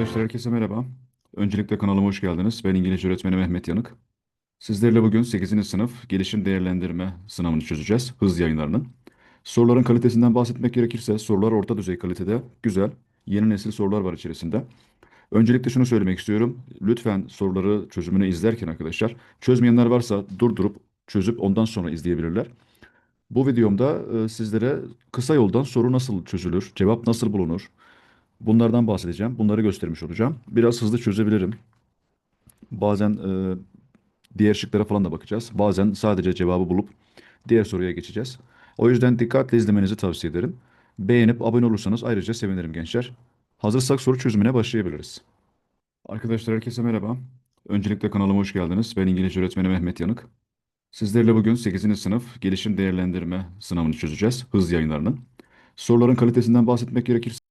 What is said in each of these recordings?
Arkadaşlar herkese merhaba. Öncelikle kanalıma hoş geldiniz. Ben İngilizce öğretmeni Mehmet Yanık. Sizlerle bugün 8. sınıf gelişim değerlendirme sınavını çözeceğiz. Hız yayınlarının. Soruların kalitesinden bahsetmek gerekirse sorular orta düzey kalitede. Güzel. Yeni nesil sorular var içerisinde. Öncelikle şunu söylemek istiyorum. Lütfen soruları çözümünü izlerken arkadaşlar çözmeyenler varsa durdurup çözüp ondan sonra izleyebilirler. Bu videomda e, sizlere kısa yoldan soru nasıl çözülür, cevap nasıl bulunur, Bunlardan bahsedeceğim. Bunları göstermiş olacağım. Biraz hızlı çözebilirim. Bazen e, diğer şıklara falan da bakacağız. Bazen sadece cevabı bulup diğer soruya geçeceğiz. O yüzden dikkatle izlemenizi tavsiye ederim. Beğenip abone olursanız ayrıca sevinirim gençler. Hazırsak soru çözümüne başlayabiliriz. Arkadaşlar herkese merhaba. Öncelikle kanalıma hoş geldiniz. Ben İngilizce öğretmeni Mehmet Yanık. Sizlerle bugün 8. sınıf gelişim değerlendirme sınavını çözeceğiz. Hız yayınlarının. Soruların kalitesinden bahsetmek gerekirse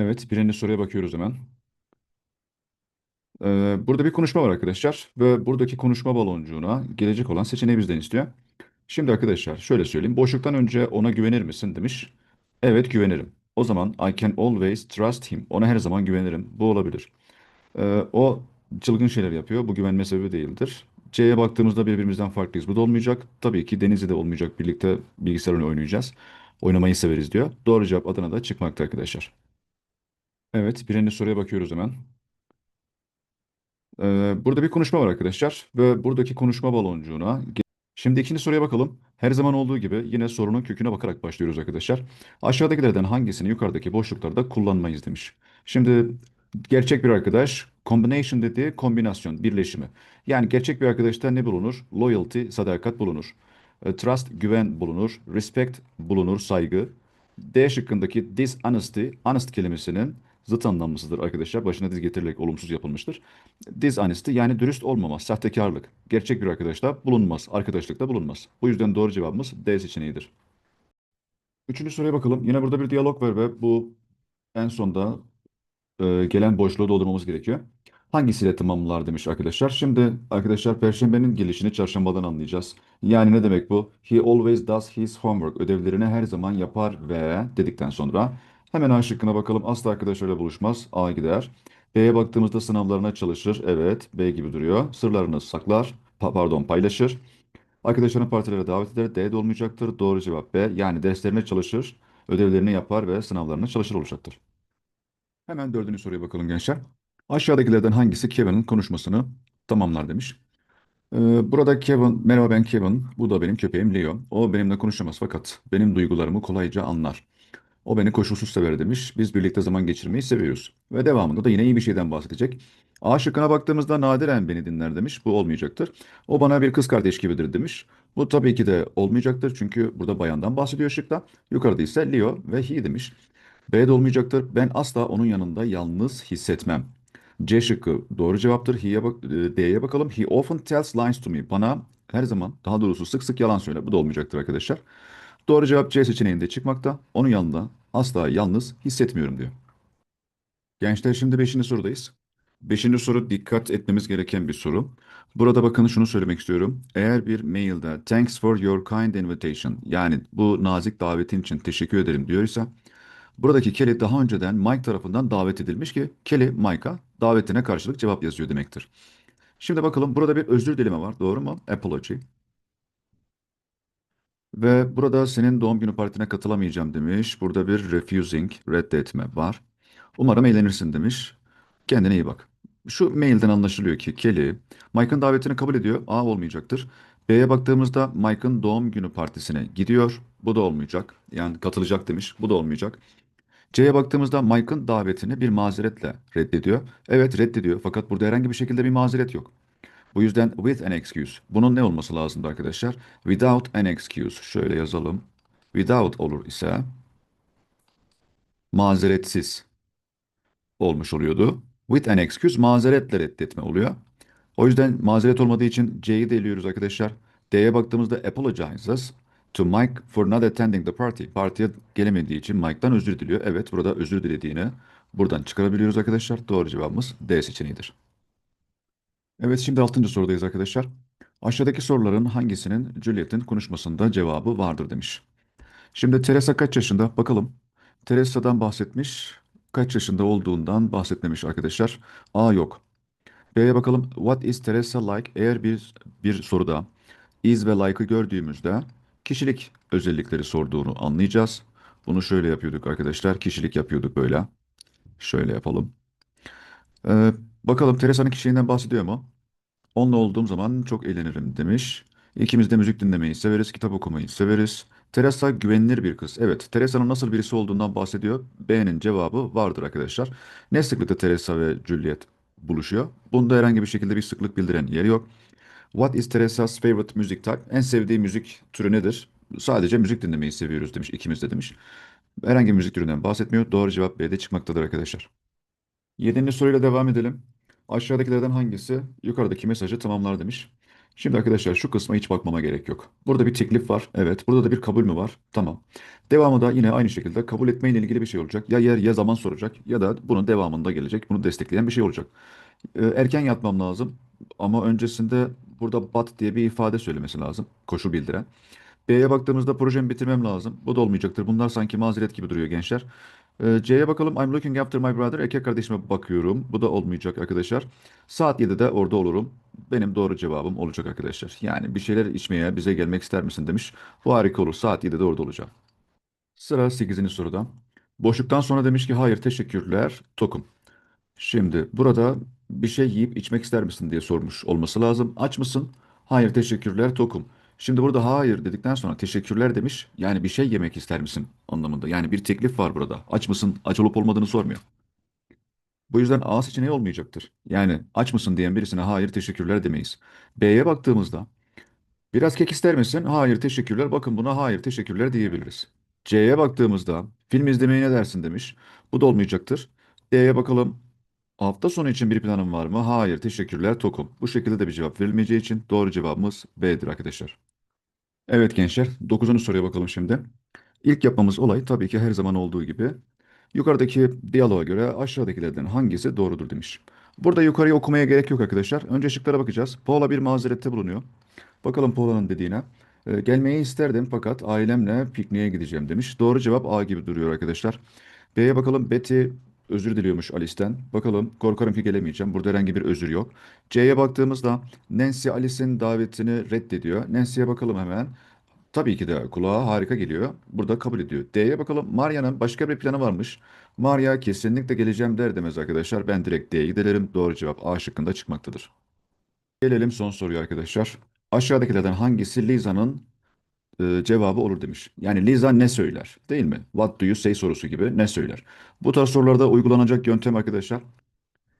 Evet, birinci soruya bakıyoruz hemen. Ee, burada bir konuşma var arkadaşlar ve buradaki konuşma baloncuğuna gelecek olan seçeneği bizden istiyor. Şimdi arkadaşlar şöyle söyleyeyim. Boşluktan önce ona güvenir misin demiş. Evet güvenirim. O zaman I can always trust him. Ona her zaman güvenirim. Bu olabilir. Ee, o çılgın şeyler yapıyor. Bu güvenme sebebi değildir. C'ye baktığımızda birbirimizden farklıyız. Bu da olmayacak. Tabii ki Denizli de olmayacak. Birlikte bilgisayar oyunu oynayacağız. Oynamayı severiz diyor. Doğru cevap Adana da çıkmakta arkadaşlar. Evet, birinci soruya bakıyoruz hemen. Ee, burada bir konuşma var arkadaşlar ve buradaki konuşma baloncuğuna Şimdi ikinci soruya bakalım. Her zaman olduğu gibi yine sorunun köküne bakarak başlıyoruz arkadaşlar. Aşağıdakilerden hangisini yukarıdaki boşluklarda kullanmayız demiş. Şimdi gerçek bir arkadaş combination dediği kombinasyon, birleşimi. Yani gerçek bir arkadaşta ne bulunur? Loyalty, sadakat bulunur. E, Trust, güven bulunur. Respect bulunur, saygı. D şıkkındaki dishonesty, honest kelimesinin zıt anlamlısıdır arkadaşlar. Başına diz getirilerek olumsuz yapılmıştır. Dishonesty yani dürüst olmama, sahtekarlık. Gerçek bir arkadaşta bulunmaz, arkadaşlıkta bulunmaz. Bu yüzden doğru cevabımız D seçeneğidir. Üçüncü soruya bakalım. Yine burada bir diyalog var ve bu en sonda e, gelen boşluğu doldurmamız gerekiyor. Hangisiyle tamamlar demiş arkadaşlar. Şimdi arkadaşlar Perşembenin gelişini çarşambadan anlayacağız. Yani ne demek bu? He always does his homework. Ödevlerini her zaman yapar ve dedikten sonra hemen A şıkkına bakalım. Asla arkadaşlarıyla buluşmaz. A gider. B'ye baktığımızda sınavlarına çalışır. Evet B gibi duruyor. Sırlarını saklar. Pa- pardon paylaşır. Arkadaşlarını partilere davet eder. D olmayacaktır. Doğru cevap B. Yani derslerine çalışır. Ödevlerini yapar ve sınavlarına çalışır olacaktır. Hemen dördüncü soruya bakalım gençler. Aşağıdakilerden hangisi Kevin'in konuşmasını tamamlar demiş. Ee, burada Kevin, merhaba ben Kevin, bu da benim köpeğim Leo. O benimle konuşamaz fakat benim duygularımı kolayca anlar. O beni koşulsuz sever demiş. Biz birlikte zaman geçirmeyi seviyoruz. Ve devamında da yine iyi bir şeyden bahsedecek. A şıkkına baktığımızda nadiren beni dinler demiş. Bu olmayacaktır. O bana bir kız kardeş gibidir demiş. Bu tabii ki de olmayacaktır. Çünkü burada bayandan bahsediyor şıkta. Yukarıda ise Leo ve he demiş. B de olmayacaktır. Ben asla onun yanında yalnız hissetmem. C şıkkı doğru cevaptır. He'ye bak, e, D'ye bakalım. He often tells lies to me. Bana her zaman daha doğrusu sık sık yalan söyler. Bu da olmayacaktır arkadaşlar. Doğru cevap C seçeneğinde çıkmakta. Onun yanında asla yalnız hissetmiyorum diyor. Gençler şimdi 5. sorudayız. 5. soru dikkat etmemiz gereken bir soru. Burada bakın şunu söylemek istiyorum. Eğer bir mailde thanks for your kind invitation yani bu nazik davetin için teşekkür ederim diyorsa buradaki Kelly daha önceden Mike tarafından davet edilmiş ki Kelly Mike'a davetine karşılık cevap yazıyor demektir. Şimdi bakalım burada bir özür dileme var doğru mu? Apology. Ve burada senin doğum günü partine katılamayacağım demiş. Burada bir refusing, reddetme var. Umarım eğlenirsin demiş. Kendine iyi bak. Şu mailden anlaşılıyor ki Kelly, Mike'ın davetini kabul ediyor. A olmayacaktır. B'ye baktığımızda Mike'ın doğum günü partisine gidiyor. Bu da olmayacak. Yani katılacak demiş. Bu da olmayacak. C'ye baktığımızda Mike'ın davetini bir mazeretle reddediyor. Evet reddediyor fakat burada herhangi bir şekilde bir mazeret yok. Bu yüzden with an excuse. Bunun ne olması lazımdı arkadaşlar? Without an excuse. Şöyle yazalım. Without olur ise mazeretsiz olmuş oluyordu. With an excuse mazeretle reddetme oluyor. O yüzden mazeret olmadığı için C'yi de eliyoruz arkadaşlar. D'ye baktığımızda apologizes to Mike for not attending the party. Partiye gelemediği için Mike'dan özür diliyor. Evet burada özür dilediğini buradan çıkarabiliyoruz arkadaşlar. Doğru cevabımız D seçeneğidir. Evet şimdi altıncı sorudayız arkadaşlar. Aşağıdaki soruların hangisinin Juliet'in konuşmasında cevabı vardır demiş. Şimdi Teresa kaç yaşında? Bakalım. Teresa'dan bahsetmiş. Kaç yaşında olduğundan bahsetmemiş arkadaşlar. A yok. B'ye bakalım. What is Teresa like? Eğer bir bir soruda is ve like'ı gördüğümüzde kişilik özellikleri sorduğunu anlayacağız. Bunu şöyle yapıyorduk arkadaşlar. Kişilik yapıyorduk böyle. Şöyle yapalım. Ee, bakalım Teresa'nın kişiliğinden bahsediyor mu? Onunla olduğum zaman çok eğlenirim demiş. İkimiz de müzik dinlemeyi severiz, kitap okumayı severiz. Teresa güvenilir bir kız. Evet, Teresa'nın nasıl birisi olduğundan bahsediyor. B'nin cevabı vardır arkadaşlar. Ne sıklıkta Teresa ve Juliet buluşuyor? Bunda herhangi bir şekilde bir sıklık bildiren yer yok. What is Teresa's favorite music type? En sevdiği müzik türü nedir? Sadece müzik dinlemeyi seviyoruz demiş. İkimiz de demiş. Herhangi bir müzik türünden bahsetmiyor. Doğru cevap B'de çıkmaktadır arkadaşlar. Yedinci soruyla devam edelim. Aşağıdakilerden hangisi yukarıdaki mesajı tamamlar demiş. Şimdi arkadaşlar şu kısma hiç bakmama gerek yok. Burada bir teklif var. Evet. Burada da bir kabul mü var? Tamam. Devamı da yine aynı şekilde kabul etmeyle ilgili bir şey olacak. Ya yer ya zaman soracak ya da bunun devamında gelecek. Bunu destekleyen bir şey olacak. Ee, erken yatmam lazım. Ama öncesinde burada but diye bir ifade söylemesi lazım. Koşul bildiren. B'ye baktığımızda projemi bitirmem lazım. Bu da olmayacaktır. Bunlar sanki mazeret gibi duruyor gençler. Ee, C'ye bakalım. I'm looking after my brother. Erkek kardeşime bakıyorum. Bu da olmayacak arkadaşlar. Saat 7'de orada olurum. Benim doğru cevabım olacak arkadaşlar. Yani bir şeyler içmeye bize gelmek ister misin demiş. Bu harika olur. Saat 7'de orada olacağım. Sıra sekizinci soruda. Boşluktan sonra demiş ki hayır teşekkürler tokum. Şimdi burada bir şey yiyip içmek ister misin diye sormuş olması lazım. Aç mısın? Hayır teşekkürler tokum. Şimdi burada hayır dedikten sonra teşekkürler demiş. Yani bir şey yemek ister misin anlamında. Yani bir teklif var burada. Aç mısın? Aç olup olmadığını sormuyor. Bu yüzden A seçeneği olmayacaktır. Yani aç mısın diyen birisine hayır teşekkürler demeyiz. B'ye baktığımızda biraz kek ister misin? Hayır teşekkürler. Bakın buna hayır teşekkürler diyebiliriz. C'ye baktığımızda film izlemeye ne dersin demiş. Bu da olmayacaktır. D'ye bakalım. Hafta sonu için bir planın var mı? Hayır, teşekkürler, tokum. Bu şekilde de bir cevap verilmeyeceği için doğru cevabımız B'dir arkadaşlar. Evet gençler, dokuzuncu soruya bakalım şimdi. İlk yapmamız olay tabii ki her zaman olduğu gibi yukarıdaki diyaloğa göre aşağıdakilerden hangisi doğrudur demiş. Burada yukarıya okumaya gerek yok arkadaşlar. Önce şıklara bakacağız. Paula bir mazerette bulunuyor. Bakalım Paula'nın dediğine. Ee, gelmeyi isterdim fakat ailemle pikniğe gideceğim demiş. Doğru cevap A gibi duruyor arkadaşlar. B'ye bakalım. Betty özür diliyormuş Alice'ten. Bakalım korkarım ki gelemeyeceğim. Burada herhangi bir özür yok. C'ye baktığımızda Nancy Alice'in davetini reddediyor. Nancy'ye bakalım hemen. Tabii ki de kulağa harika geliyor. Burada kabul ediyor. D'ye bakalım. Maria'nın başka bir planı varmış. Maria kesinlikle geleceğim der demez arkadaşlar. Ben direkt D'ye giderim. Doğru cevap A şıkkında çıkmaktadır. Gelelim son soruya arkadaşlar. Aşağıdakilerden hangisi Lisa'nın e, cevabı olur demiş. Yani Lisa ne söyler? Değil mi? What do you say sorusu gibi ne söyler? Bu tarz sorularda uygulanacak yöntem arkadaşlar.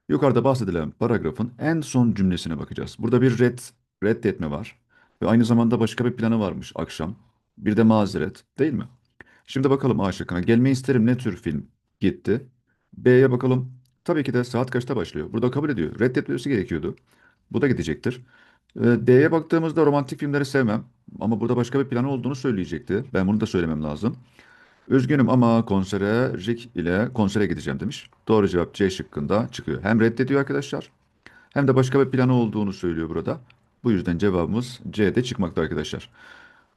Yukarıda bahsedilen paragrafın en son cümlesine bakacağız. Burada bir red, reddetme var. Ve aynı zamanda başka bir planı varmış akşam. Bir de mazeret değil mi? Şimdi bakalım A şıkkına. Gelmeyi isterim ne tür film gitti. B'ye bakalım. Tabii ki de saat kaçta başlıyor? Burada kabul ediyor. Reddetmesi gerekiyordu. Bu da gidecektir. Ee, D'ye baktığımızda romantik filmleri sevmem. Ama burada başka bir planı olduğunu söyleyecekti. Ben bunu da söylemem lazım. Üzgünüm ama konsere Rick ile konsere gideceğim demiş. Doğru cevap C şıkkında çıkıyor. Hem reddediyor arkadaşlar hem de başka bir planı olduğunu söylüyor burada. Bu yüzden cevabımız C'de çıkmakta arkadaşlar.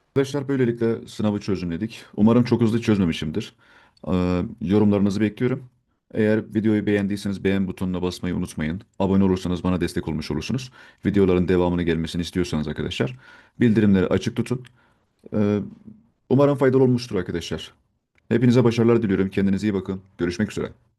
Arkadaşlar böylelikle sınavı çözümledik. Umarım çok hızlı çözmemişimdir. Ee, yorumlarınızı bekliyorum. Eğer videoyu beğendiyseniz beğen butonuna basmayı unutmayın. Abone olursanız bana destek olmuş olursunuz. Videoların devamını gelmesini istiyorsanız arkadaşlar bildirimleri açık tutun. Ee, umarım faydalı olmuştur arkadaşlar. Hepinize başarılar diliyorum. Kendinize iyi bakın. Görüşmek üzere.